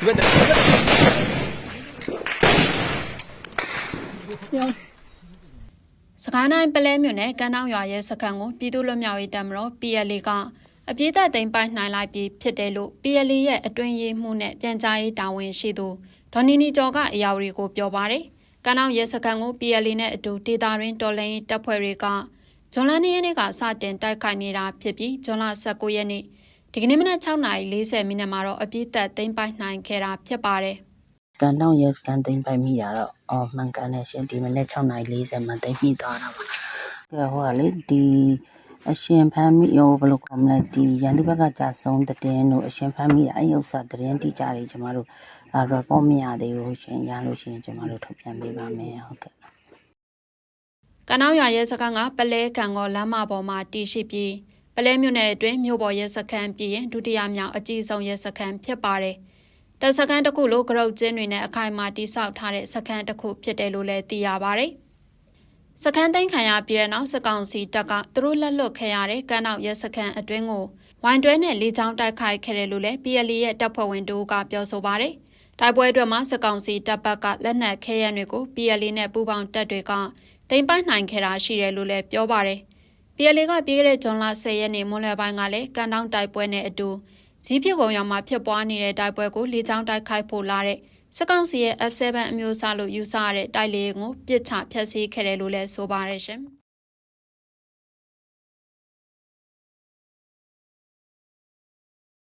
ဒီဘက်တက်စကိုင်းတိုင်းပလဲမြို့နယ်ကမ်းတောင်းရွာရဲစခန်းကိုပြည်သူ့လွတ်မြောက်ရေးတပ်မတော် PLA ကအပြည့်သက်သိမ်းပိုက်နိုင်လိုက်ပြီးဖြစ်တယ်လို့ PLA ရဲ့အတွင်းရေးမှုနဲ့ပြန်ကြားရေးတာဝန်ရှိသူဒေါ်နီနီကျော်ကအရာဝတီကိုပြောပါတယ်။ကမ်းတောင်းရဲစခန်းကို PLA နဲ့အတူဒေတာရင်းတော်လိုင်းရေးတပ်ဖွဲ့တွေကဇွန်လ2ရက်နေ့ကစတင်တိုက်ခိုက်နေတာဖြစ်ပြီးဇွန်လ19ရက်နေ့ ဒီကနေ့မနက်6:40မိနစ်မှာတော့အပြည့်သက်သိမ်းပိုက်နိုင်ခဲ့တာဖြစ်ပါတယ်။ကန်တောင်းရဲစကန်သိမ့်ပိုက်မိတာတော့အော်မှန်ကန်တယ်ရှင်ဒီမနေ့6:40မှာသိမ့်မိသွားတာပါကဲဟိုကလေဒီအရှင်ဖမ်းမိရောဘယ်လိုကောမလဲဒီရန်ဒီဘက်ကကြာဆုံးတဲ့တင်းတို့အရှင်ဖမ်းမိတာအဲ့ဥစ္စာတရင်တိကြတယ်ကျမတို့အာ report မရသေးဘူးရှင်ရလို့ရှိရင်ကျမတို့ထုတ်ပြန်ပေးပါမယ်ဟုတ်ကဲ့ကနောင်ရွာရဲစခန်းကပလဲကံကောလမ်းမပေါ်မှာတည်ရှိပြီးပ လဲမြို့နယ်အတွင်းမြို့ပေါ်ရဲစခန်းပြည်ရင်ဒုတိယမြောက်အကြီးဆုံးရဲစခန်းဖြစ်ပါတယ်။တပ်စခန်းတစ်ခုလိုကရုတ်ကျင်းတွေနဲ့အခိုင်အမာတိစောက်ထားတဲ့စခန်းတစ်ခုဖြစ်တယ်လို့လည်းသိရပါတယ်။စခန်းသိမ်းခံရပြီးတဲ့နောက်စကောင်စီတပ်ကသူတို့လက်လွတ်ခဲ့ရတဲ့ကမ်းနောက်ရဲစခန်းအတွင်းကိုဝိုင်းတွဲနဲ့လေကြောင်းတိုက်ခိုက်ခဲ့တယ်လို့လည်း PLA ရဲ့တပ်ဖွဲ့ဝင်တို့ကပြောဆိုပါတယ်။တိုက်ပွဲအတွက်မှာစကောင်စီတပ်ဘက်ကလက်နက်ခဲယမ်းတွေကို PLA နဲ့ပူးပေါင်းတပ်တွေကတိမ့်ပိုက်နိုင်ခဲ့တာရှိတယ်လို့လည်းပြောပါတယ်။ PLA ကပြီးခဲ့တဲ့ဇွန်လ10ရက်နေ့မွန်းလွယ်ပိုင်းကလည်းကန်တောင်းတိုက်ပွဲနဲ့အတူဇီးပြုတ်ကုံရွာမှာဖြစ်ပွားနေတဲ့တိုက်ပွဲကိုလေကြောင်းတိုက်ခိုက်ဖို့လာတဲ့စကောင်စီရဲ့ F7 အမျိုးအစားလို့ယူဆရတဲ့တိုက်လေယာဉ်ကိုပစ်ချဖျက်ဆီးခဲ့တယ်လို့လည်းဆိုပါတယ်ရှင်။